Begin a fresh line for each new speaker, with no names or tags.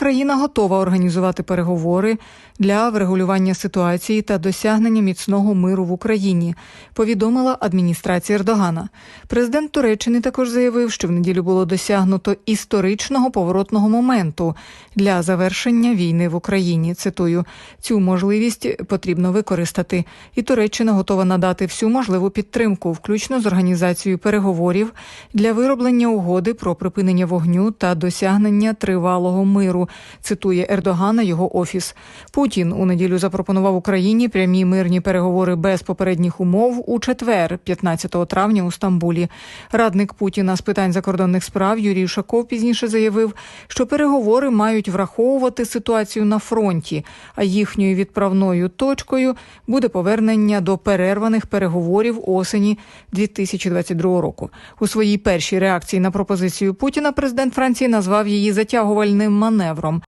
країна готова організувати переговори для врегулювання ситуації та досягнення міцного миру в Україні. Повідомила адміністрація Ердогана. Президент Туреччини також заявив, що в неділю було досягнуто історичного поворотного моменту для завершення війни в Україні. Цитую цю можливість потрібно використати, і Туреччина готова надати всю можливу підтримку, включно з організацією переговорів для вироблення угоди про припинення вогню та досягнення тривалого миру. Цитує Ердогана його офіс. Путін у неділю запропонував Україні прямі мирні переговори без попередніх умов у четвер, 15 травня у Стамбулі. Радник Путіна з питань закордонних справ Юрій Шаков пізніше заявив, що переговори мають враховувати ситуацію на фронті, а їхньою відправною точкою буде повернення до перерваних переговорів осені 2022 року. У своїй першій реакції на пропозицію Путіна президент Франції назвав її затягувальним маневром євро.